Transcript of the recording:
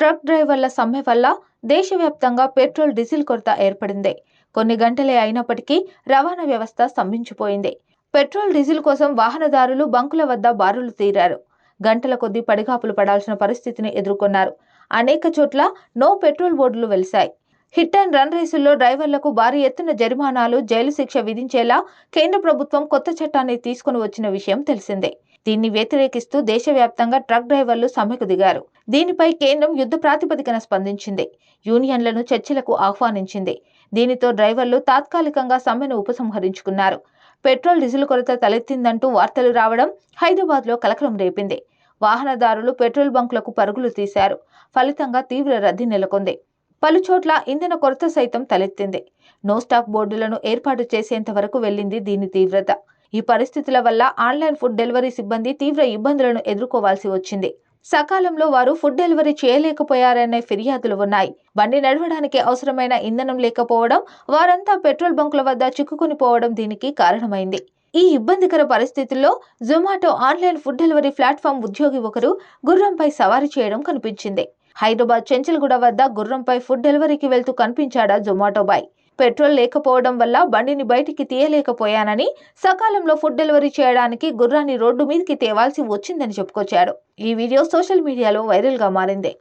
Truck డ్రైవర్ల సమ్మె వల్ల దేశవ్యాప్తంగా పెట్రోల్ డీజిల్ కొరత ఏర్పడింది. కొన్ని గంటలే అయినప్పటికీ రవాణా వ్యవస్థ స్తంభించిపోయింది. పెట్రోల్ డీజిల్ కోసం వాహనదారులు బంకుల వద్ద బారులు తీరారు. గంటల కొద్దీ పడిగాపులు పడాల్సిన పరిస్థితిని ఎదుర్కొన్నారు. అనేక చోట్ల నో పెట్రోల్ బోర్డులు వెలిశాయి. హిట్ అండ్ రన్ రేసుల్లో డ్రైవర్లకు భారీ ఎత్తున జరిమానాలు జైలు శిక్ష విధించేలా కేంద్ర ప్రభుత్వం కొత్త చట్టాన్ని తీసుకుని వచ్చిన విషయం తెలిసిందే. దీన్ని వ్యతిరేకిస్తూ దేశవ్యాప్తంగా ట్రక్ డ్రైవర్లు సమ్మెకు దిగారు. దీనిపై కేంద్రం యుద్ధ ప్రాతిపదికన స్పందించింది. యూనియన్లను చర్చలకు ఆహ్వానించింది. దీనితో డ్రైవర్లు తాత్కాలికంగా సమ్మెను ఉపసంహరించుకున్నారు. పెట్రోల్ డీజిల్ కొరత తలెత్తిందంటూ వార్తలు రావడం హైదరాబాద్లో కలకలం రేపింది. వాహనదారులు పెట్రోల్ బంకులకు పరుగులు తీశారు. ఫలితంగా తీవ్ర రద్దీ నెలకొంది. పలుచోట్ల ఇంధన కొరత సైతం తలెత్తింది. నో స్టాక్ బోర్డులను ఏర్పాటు చేసేంత వరకు వెళ్ళింది దీని తీవ్రత. ఈ పరిస్థితుల వల్ల ఆన్లైన్ ఫుడ్ డెలివరీ సిబ్బంది తీవ్ర ఇబ్బందులను ఎదుర్కోవాల్సి వచ్చింది. సకాలంలో వారు ఫుడ్ డెలివరీ చేయలేకపోయారనే ఫిర్యాదులు ఉన్నాయి. బండి నడవడానికి అవసరమైన ఇంధనం లేకపోవడం వారంతా పెట్రోల్ బంకుల వద్ద చిక్కుకుని పోవడం దీనికి కారణమైంది. ఈ ఇబ్బందికర పరిస్థితుల్లో Zomato online food delivery platform ఉద్యోగి ఒకరు గుర్రంపై సవారీ చేయడం కనిపించింది. హైదరాబాద్ చెంచల్గూడ వద్ద గుర్రంపై ఫుడ్ డెలివరీకి వెళ్తూ కనిపించాడా జొమాటో బాయ్? పెట్రోల్ లేకపోవడం వల్ల బండిని బయటికి తీయలేకపోయానని సకాలంలో ఫుడ్ డెలివరీ చేయడానికి గుర్రాన్ని రోడ్డు మీదకి తేవాల్సి వచ్చిందని చెప్పుకొచ్చాడు. ఈ వీడియో సోషల్ మీడియాలో వైరల్గా మారింది.